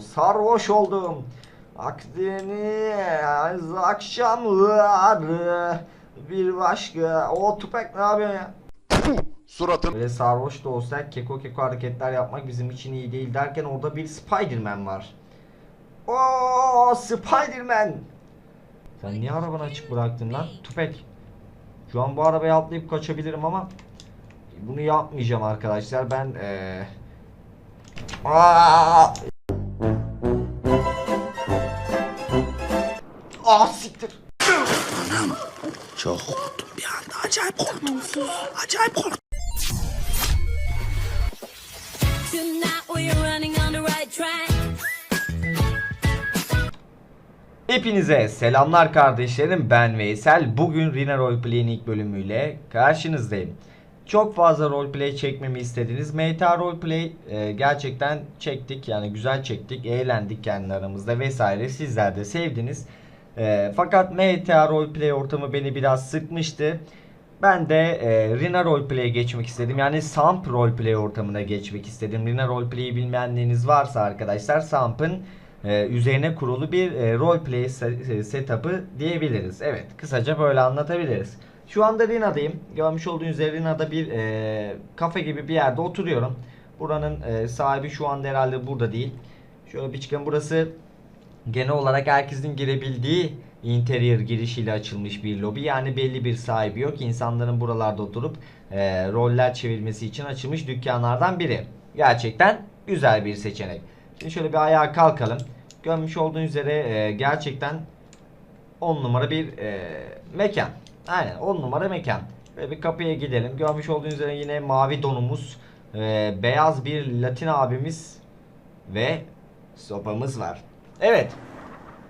sarhoş oldum. Akdeniz akşamları bir başka. O tüpek ne yapıyorsun ya? Suratın Böyle sarhoş da olsak keko keko hareketler yapmak bizim için iyi değil derken orada bir Spiderman var. Oo Spiderman. Sen niye arabanı açık bıraktın lan? Tüpek. Şu an bu arabaya atlayıp kaçabilirim ama bunu yapmayacağım arkadaşlar. Ben eee Aa! Çok korktum bir anda. Acayip korktum. Acayip korktum. Hepinize selamlar kardeşlerim ben Veysel. Bugün Rina Roleplay'in ilk bölümüyle karşınızdayım. Çok fazla roleplay çekmemi istediniz. MTA Roleplay e, gerçekten çektik yani güzel çektik. Eğlendik kendi aramızda vesaire. Sizler de sevdiniz. E, fakat MTA Roleplay ortamı beni biraz sıkmıştı. Ben de e, Rina Roleplay'e geçmek istedim. Yani Samp Roleplay ortamına geçmek istedim. Rina Roleplay'i bilmeyenleriniz varsa arkadaşlar Samp'ın e, üzerine kurulu bir e, roleplay se- e, setup'ı diyebiliriz. Evet, kısaca böyle anlatabiliriz. Şu anda Rina'dayım. Görmüş olduğunuz üzere Rina'da bir e, kafe gibi bir yerde oturuyorum. Buranın e, sahibi şu anda herhalde burada değil. Şöyle bir çıkın burası genel olarak herkesin girebildiği interior girişiyle açılmış bir lobi. Yani belli bir sahibi yok. İnsanların buralarda oturup e, roller çevirmesi için açılmış dükkanlardan biri. Gerçekten güzel bir seçenek. Şimdi şöyle bir ayağa kalkalım. Görmüş olduğunuz üzere e, gerçekten 10 numara bir e, mekan. Aynen 10 numara mekan. Böyle bir kapıya gidelim. Görmüş olduğunuz üzere yine mavi donumuz, e, beyaz bir Latin abimiz ve sopamız var. Evet.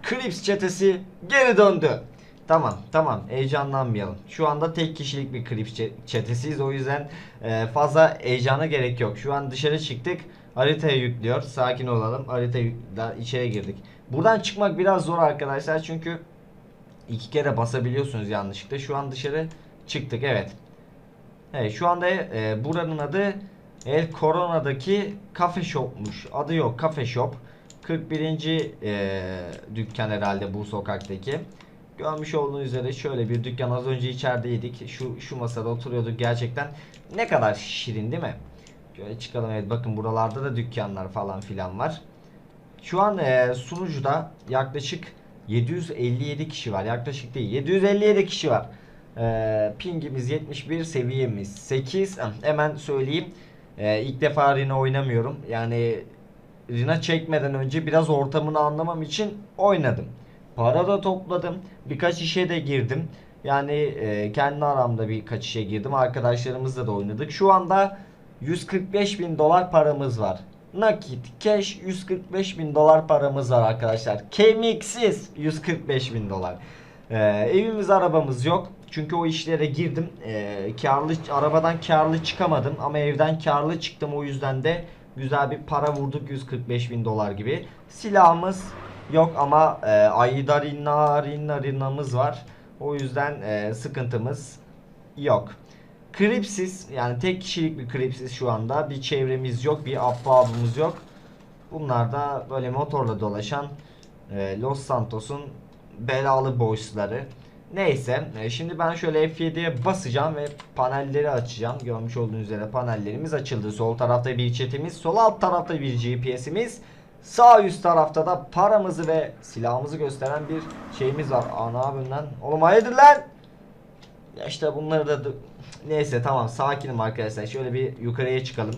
Crips çetesi geri döndü. Tamam tamam heyecanlanmayalım. Şu anda tek kişilik bir çe- çetesiyiz. O yüzden e, fazla heyecana gerek yok. Şu an dışarı çıktık. Haritaya yüklüyor. Sakin olalım. Harita yükle içeri girdik. Buradan çıkmak biraz zor arkadaşlar. Çünkü iki kere basabiliyorsunuz yanlışlıkla. Şu an dışarı çıktık. Evet. Evet şu anda e, buranın adı El Corona'daki Cafe Shop'muş. Adı yok Cafe Shop. 41. E, dükkan herhalde bu sokaktaki. Görmüş olduğunuz üzere şöyle bir dükkan az önce içerideydik. Şu şu masada oturuyorduk gerçekten. Ne kadar şirin değil mi? Şöyle çıkalım evet bakın buralarda da dükkanlar falan filan var. Şu an e, sunucuda yaklaşık 757 kişi var. Yaklaşık değil 757 kişi var. E, pingimiz 71 seviyemiz 8. Heh, Hemen söyleyeyim. E, ilk defa Rina oynamıyorum. Yani Rina çekmeden önce biraz ortamını anlamam için oynadım. Para da topladım. Birkaç işe de girdim. Yani e, kendi aramda birkaç işe girdim. Arkadaşlarımızla da oynadık. Şu anda 145 bin dolar paramız var. Nakit, cash 145 bin dolar paramız var arkadaşlar. Kemiksiz 145 bin dolar. Ee, evimiz arabamız yok. Çünkü o işlere girdim. Ee, karlı arabadan karlı çıkamadım ama evden karlı çıktım. O yüzden de güzel bir para vurduk 145 bin dolar gibi. Silahımız yok ama e, ayda rinna var. O yüzden e, sıkıntımız yok. Kripsiz yani tek kişilik bir kripsiz şu anda. Bir çevremiz yok, bir ahbabımız yok. Bunlar da böyle motorla dolaşan e, Los Santos'un belalı boysları. Neyse e, şimdi ben şöyle F7'ye basacağım ve panelleri açacağım. Görmüş olduğunuz üzere panellerimiz açıldı. Sol tarafta bir chatimiz, sol alt tarafta bir GPS'imiz. Sağ üst tarafta da paramızı ve silahımızı gösteren bir şeyimiz var. Yapıyorsun lan? Oğlum hayırdır lan? Ya işte bunları da neyse tamam sakinim arkadaşlar. Şöyle bir yukarıya çıkalım.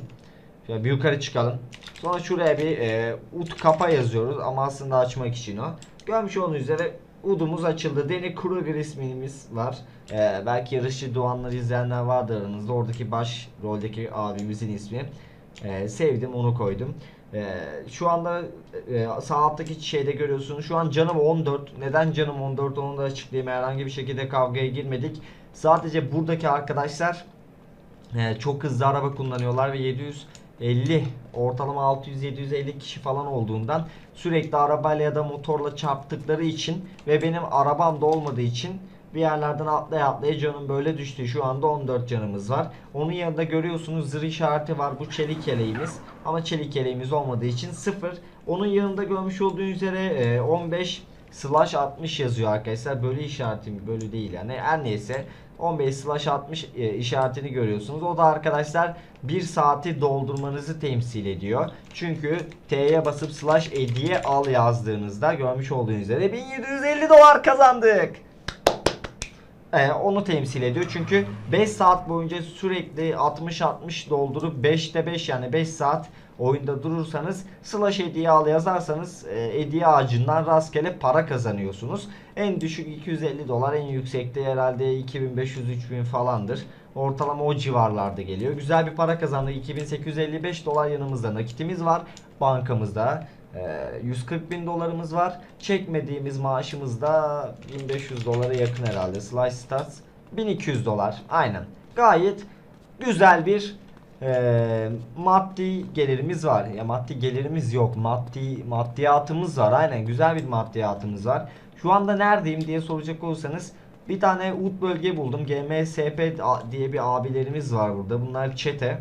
Şöyle bir yukarı çıkalım. Sonra şuraya bir e, ut kapa yazıyoruz ama aslında açmak için o. Görmüş olduğunuz üzere udumuz açıldı. Danny Kruger ismimiz var. E, belki yarışı Doğanları izleyenler vardır aranızda. Oradaki baş roldeki abimizin ismi. E, sevdim onu koydum. E, şu anda e, sağ alttaki şeyde görüyorsunuz. Şu an canım 14. Neden canım 14 onu da açıklayayım. Herhangi bir şekilde kavgaya girmedik. Sadece buradaki arkadaşlar e, çok hızlı araba kullanıyorlar ve 750 ortalama 600-750 kişi falan olduğundan sürekli arabayla ya da motorla çarptıkları için ve benim arabam da olmadığı için Bir yerlerden atlaya atlaya canım böyle düştü. Şu anda 14 canımız var. Onun yanında görüyorsunuz zırh işareti var. Bu çelik yeleğimiz. Ama çelik yeleğimiz olmadığı için 0. Onun yanında görmüş olduğunuz üzere e, 15 slash 60 yazıyor arkadaşlar. Böyle işareti böyle değil yani. Her neyse 15 slash 60 e, işaretini görüyorsunuz. O da arkadaşlar 1 saati doldurmanızı temsil ediyor. Çünkü T'ye basıp slash hediye al yazdığınızda görmüş olduğunuz üzere 1750 dolar kazandık. Ee, onu temsil ediyor. Çünkü 5 saat boyunca sürekli 60-60 doldurup 5'te 5 yani 5 saat oyunda durursanız slash hediye al yazarsanız e, hediye ağacından rastgele para kazanıyorsunuz. En düşük 250 dolar en yüksekte herhalde 2500-3000 falandır. Ortalama o civarlarda geliyor. Güzel bir para kazandık. 2855 dolar yanımızda nakitimiz var. Bankamızda. Ee, 140 bin dolarımız var. Çekmediğimiz maaşımız da 1500 dolara yakın herhalde. Slice Stats 1200 dolar. Aynen. Gayet güzel bir e, maddi gelirimiz var. Ya maddi gelirimiz yok. Maddi maddiyatımız var. Aynen güzel bir maddiyatımız var. Şu anda neredeyim diye soracak olursanız bir tane UT bölge buldum. GMSP diye bir abilerimiz var burada. Bunlar çete.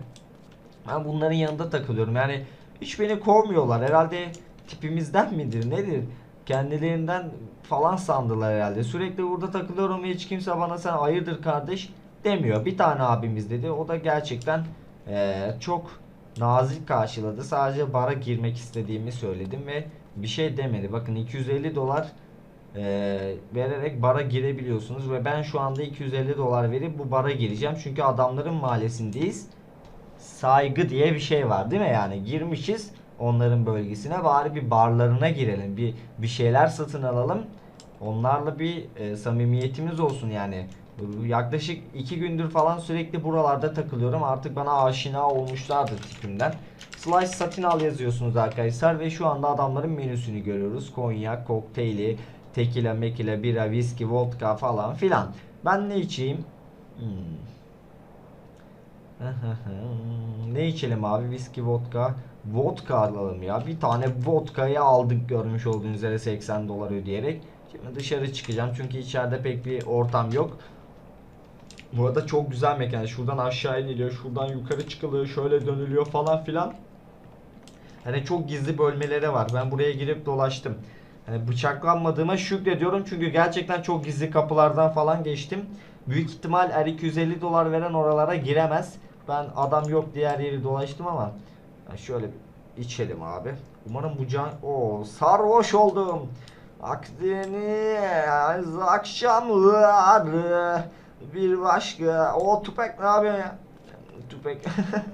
Ben bunların yanında takılıyorum. Yani hiç beni kovmuyorlar. Herhalde tipimizden midir nedir? Kendilerinden falan sandılar herhalde. Sürekli burada takılıyorum hiç kimse bana sen hayırdır kardeş demiyor. Bir tane abimiz dedi. O da gerçekten eee, çok nazik karşıladı. Sadece bara girmek istediğimi söyledim ve bir şey demedi. Bakın 250 dolar eee, vererek bara girebiliyorsunuz ve ben şu anda 250 dolar verip bu bara gireceğim. Çünkü adamların mahallesindeyiz saygı diye bir şey var değil mi? Yani girmişiz onların bölgesine bari bir barlarına girelim bir bir şeyler satın alalım. Onlarla bir e, samimiyetimiz olsun yani. Yaklaşık iki gündür falan sürekli buralarda takılıyorum. Artık bana aşina olmuşlardır tipimden. Slash satın al yazıyorsunuz arkadaşlar ve şu anda adamların menüsünü görüyoruz. Konyak kokteyli tekila mekila bira viski vodka falan filan. Ben ne içeyim? Hmm. ne içelim abi? Viski, vodka. Vodka alalım ya. Bir tane vodkayı aldık görmüş olduğunuz üzere 80 dolar ödeyerek. Şimdi dışarı çıkacağım çünkü içeride pek bir ortam yok. Bu arada çok güzel mekan. Şuradan aşağı iniliyor, şuradan yukarı çıkılıyor, şöyle dönülüyor falan filan. Hani çok gizli bölmeleri var. Ben buraya girip dolaştım. Hani bıçaklanmadığıma şükrediyorum çünkü gerçekten çok gizli kapılardan falan geçtim. Büyük ihtimal er 250 dolar veren oralara giremez. Ben adam yok diğer yeri dolaştım ama ben şöyle içelim abi. Umarım bu can... o sarhoş oldum. Akdeniz akşamları bir başka. O Tupek ne yapıyor ya? Tupek.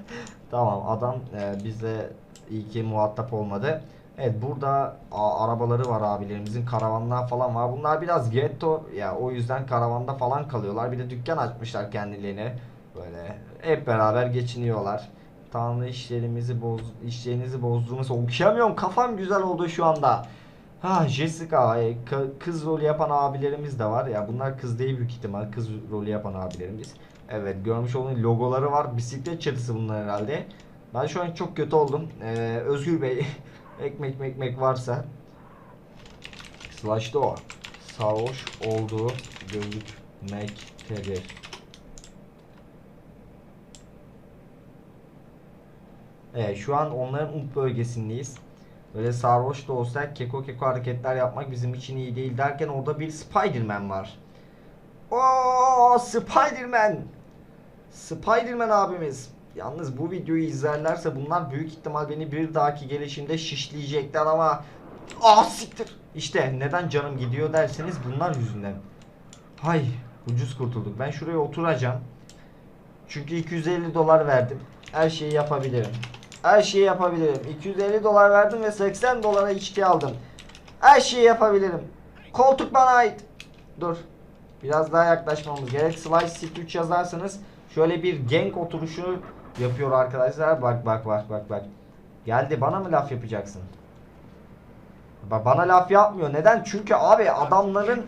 tamam adam e, bizle iyi ki muhatap olmadı. Evet burada a, arabaları var abilerimizin karavanlar falan var. Bunlar biraz ghetto ya o yüzden karavanda falan kalıyorlar. Bir de dükkan açmışlar kendilerine. Böyle hep beraber geçiniyorlar. Tanrı işlerimizi boz işlerinizi bozduğumuz okuyamıyorum. Kafam güzel oldu şu anda. Ha Jessica e, kız rolü yapan abilerimiz de var. Ya bunlar kız değil büyük ihtimal. Kız rolü yapan abilerimiz. Evet görmüş olduğunuz logoları var. Bisiklet çatısı bunlar herhalde. Ben şu an çok kötü oldum. Ee, Özgür Bey ekmek ekmek varsa Slash'ta o. Sarhoş olduğu gözükmektedir. Evet şu an onların umut bölgesindeyiz. Böyle sarhoş da olsak keko keko hareketler yapmak bizim için iyi değil derken orada bir Spiderman var. Oo Spiderman. Spiderman abimiz. Yalnız bu videoyu izlerlerse bunlar büyük ihtimal beni bir dahaki gelişimde şişleyecekler ama Ah siktir. İşte neden canım gidiyor derseniz bunlar yüzünden. Hay ucuz kurtulduk. Ben şuraya oturacağım. Çünkü 250 dolar verdim. Her şeyi yapabilirim. Her şeyi yapabilirim. 250 dolar verdim ve 80 dolara içki aldım. Her şeyi yapabilirim. Koltuk bana ait. Dur. Biraz daha yaklaşmamız gerek. Slice Sit 3 yazarsanız şöyle bir gang oturuşu yapıyor arkadaşlar. Bak bak bak bak bak. Geldi bana mı laf yapacaksın? Ba- Bana laf yapmıyor. Neden? Çünkü abi adamların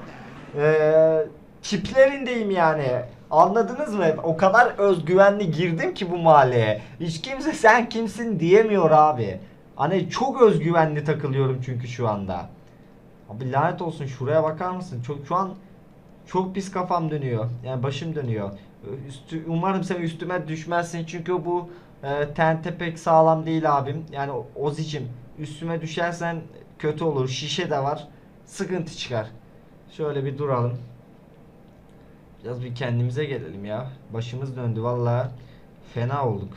eee tiplerindeyim yani. Anladınız mı? O kadar özgüvenli girdim ki bu mahalleye. Hiç kimse sen kimsin diyemiyor abi. Hani çok özgüvenli takılıyorum çünkü şu anda. Abi lanet olsun şuraya bakar mısın? Çok şu an Çok pis kafam dönüyor. Yani başım dönüyor. Üstü, umarım sen üstüme düşmezsin çünkü bu e, tente pek sağlam değil abim. Yani Ozicim üstüme düşersen kötü olur. Şişe de var. Sıkıntı çıkar. Şöyle bir duralım. Biraz bir kendimize gelelim ya. Başımız döndü vallahi. Fena olduk.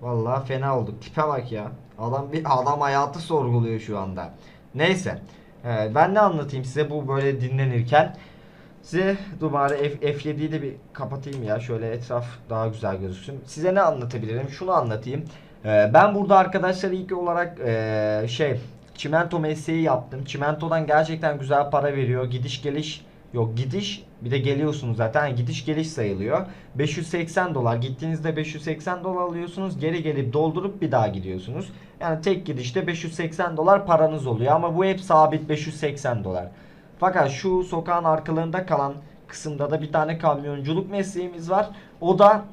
Vallahi fena olduk. Tipe bak ya. Adam bir adam hayatı sorguluyor şu anda. Neyse. Ee, ben ne anlatayım size bu böyle dinlenirken. Size dur bari F, F7'yi de bir kapatayım ya. Şöyle etraf daha güzel gözüksün. Size ne anlatabilirim? Şunu anlatayım. Ee, ben burada arkadaşlar ilk olarak ee, şey çimento mesleği yaptım. Çimentodan gerçekten güzel para veriyor. Gidiş geliş yok gidiş bir de geliyorsunuz zaten gidiş geliş sayılıyor. 580 dolar gittiğinizde 580 dolar alıyorsunuz. Geri gelip doldurup bir daha gidiyorsunuz. Yani tek gidişte 580 dolar paranız oluyor ama bu hep sabit 580 dolar. Fakat şu sokağın arkalarında kalan kısımda da bir tane kamyonculuk mesleğimiz var. O da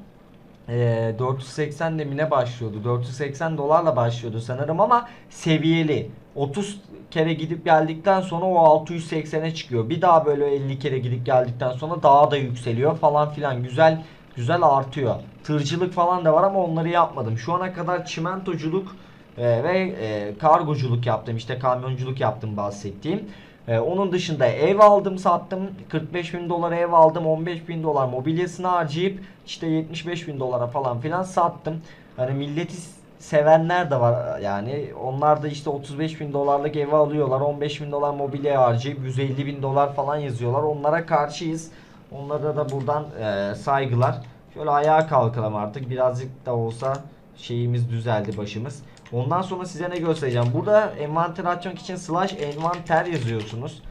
eee 480 demine başlıyordu. 480 dolarla başlıyordu sanırım ama seviyeli. 30 kere gidip geldikten sonra o 680'e çıkıyor. Bir daha böyle 50 kere gidip geldikten sonra daha da yükseliyor falan filan. Güzel güzel artıyor. Tırcılık falan da var ama onları yapmadım. Şu ana kadar çimentoculuk e, ve e, kargoculuk yaptım. İşte kamyonculuk yaptım bahsettiğim. E, onun dışında ev aldım sattım 45 bin dolara ev aldım 15 bin dolar mobilyasını harcayıp işte 75 bin dolara falan filan sattım. Hani milleti sevenler de var yani onlar da işte 35 bin dolarlık evi alıyorlar 15 bin dolar mobilya harcayıp 150 bin dolar falan yazıyorlar onlara karşıyız. Onlara da buradan e, saygılar. Şöyle ayağa kalkalım artık birazcık da olsa şeyimiz düzeldi başımız. Ondan sonra size ne göstereceğim. Burada envanter açmak için slash envanter yazıyorsunuz.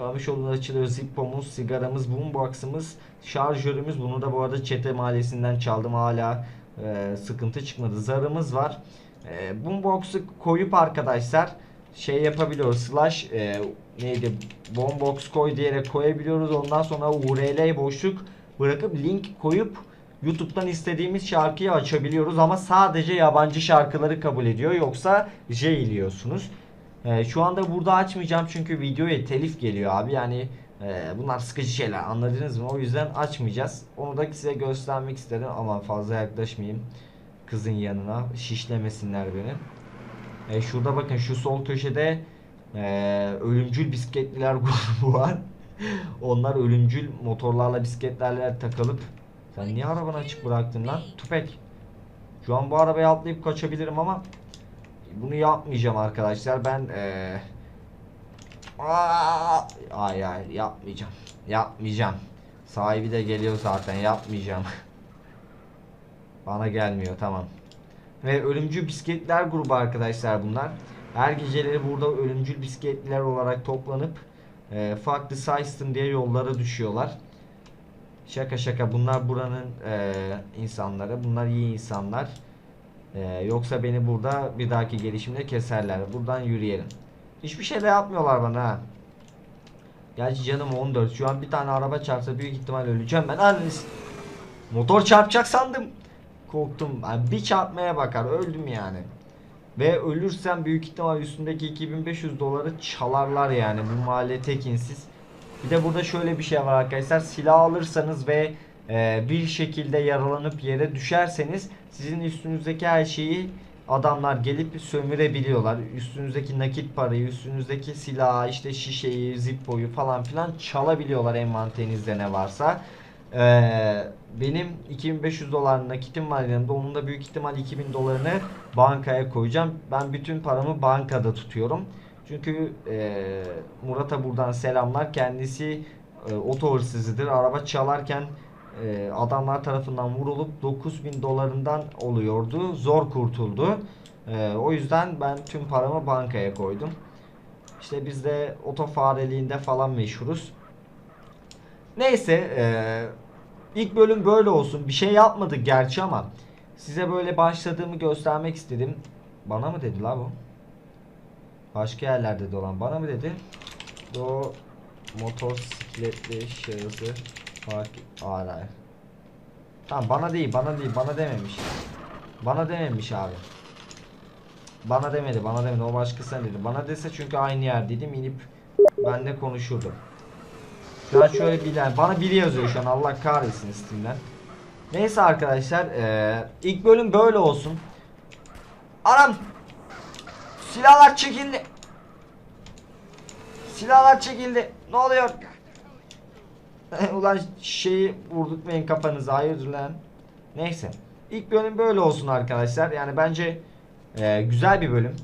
Abi şurada açılıyor zippomuz, sigaramız, boombox'ımız, şarjörümüz. Bunu da bu arada çete mahallesinden çaldım hala e, sıkıntı çıkmadı. Zarımız var. E, boombox'u koyup arkadaşlar şey yapabiliyoruz. Slash e, neydi? Boombox koy diyerek koyabiliyoruz. Ondan sonra URL boşluk bırakıp link koyup YouTube'dan istediğimiz şarkıyı açabiliyoruz ama sadece yabancı şarkıları kabul ediyor yoksa jailiyorsunuz. Ee, şu anda burada açmayacağım çünkü videoya telif geliyor abi yani e, bunlar sıkıcı şeyler anladınız mı? O yüzden açmayacağız. Onu da size göstermek istedim ama fazla yaklaşmayayım kızın yanına şişlemesinler beni. E, şurada bakın şu sol köşede e, ölümcül bisikletliler grubu var. Onlar ölümcül motorlarla bisikletlerle takılıp sen niye arabanı açık bıraktın lan? Tüpek. Şu an bu arabaya atlayıp kaçabilirim ama bunu yapmayacağım arkadaşlar. Ben Aa, ay ay yapmayacağım. Yapmayacağım. Sahibi de geliyor zaten. Yapmayacağım. Bana gelmiyor tamam. Ve ölümcül bisikletler grubu arkadaşlar bunlar. Her geceleri burada ölümcül bisikletliler olarak toplanıp eee farklı System diye yollara düşüyorlar. Şaka şaka bunlar buranın eee, insanları. Bunlar iyi insanlar. Eee, yoksa beni burada bir dahaki gelişimde keserler. Buradan yürüyelim. Hiçbir şey de yapmıyorlar bana ha. Gerçi canım 14. Şu an bir tane araba çarpsa büyük ihtimal öleceğim ben. Anneniz. Motor çarpacak sandım. Korktum. Yani bir çarpmaya bakar. Öldüm yani. Ve ölürsem büyük ihtimal üstündeki 2500 doları çalarlar yani. Bu mahalle tekinsiz. Bir de burada şöyle bir şey var arkadaşlar. Silah alırsanız ve e, bir şekilde yaralanıp yere düşerseniz sizin üstünüzdeki her şeyi adamlar gelip sömürebiliyorlar. Üstünüzdeki nakit parayı, üstünüzdeki silahı, işte şişeyi, zippoyu falan filan çalabiliyorlar envanterinizde ne varsa. Ee, benim 2500 dolar nakitim var yanımda. Onun da büyük ihtimal 2000 dolarını bankaya koyacağım. Ben bütün paramı bankada tutuyorum. Çünkü e, Murat'a buradan selamlar. Kendisi e, oto hırsızıdır. Araba çalarken e, adamlar tarafından vurulup 9000 dolarından oluyordu. Zor kurtuldu. E, o yüzden ben tüm paramı bankaya koydum. İşte biz de oto fareliğinde falan meşhuruz. Neyse e, ilk bölüm böyle olsun. Bir şey yapmadık gerçi ama size böyle başladığımı göstermek istedim. Bana mı dedi la bu? Başka yerlerde de olan bana mı dedi? O motosikletli şahısı fark hayır. Tamam bana değil bana değil bana dememiş. Bana dememiş abi. Bana demedi bana demedi o başkasına dedi. Bana dese çünkü aynı yerdeydim inip benle konuşurdu. Şu an şöyle bir tane bana biri yazıyor şu an Allah kahretsin Steam'den. Neyse arkadaşlar eee, ilk bölüm böyle olsun. Anam silahlar çekildi. Silahlar çekildi. Ne oluyor? Ulan şeyi vurdurtmayın kafanıza hayırdır lan. Neyse. İlk bölüm böyle olsun arkadaşlar. Yani bence eee, güzel bir bölüm.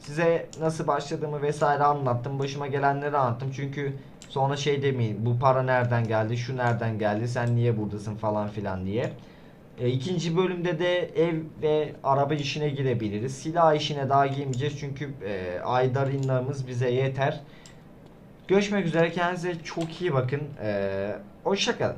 Size nasıl başladığımı vesaire anlattım. Başıma gelenleri anlattım. Çünkü sonra şey demeyin. Bu para nereden geldi? Şu nereden geldi? Sen niye buradasın falan filan diye. E, ikinci bölümde de ev ve araba işine girebiliriz. Silah işine daha girmeyeceğiz. Çünkü e, aydarinlarımız bize yeter. Görüşmek üzere. Kendinize çok iyi bakın. E, hoşçakalın.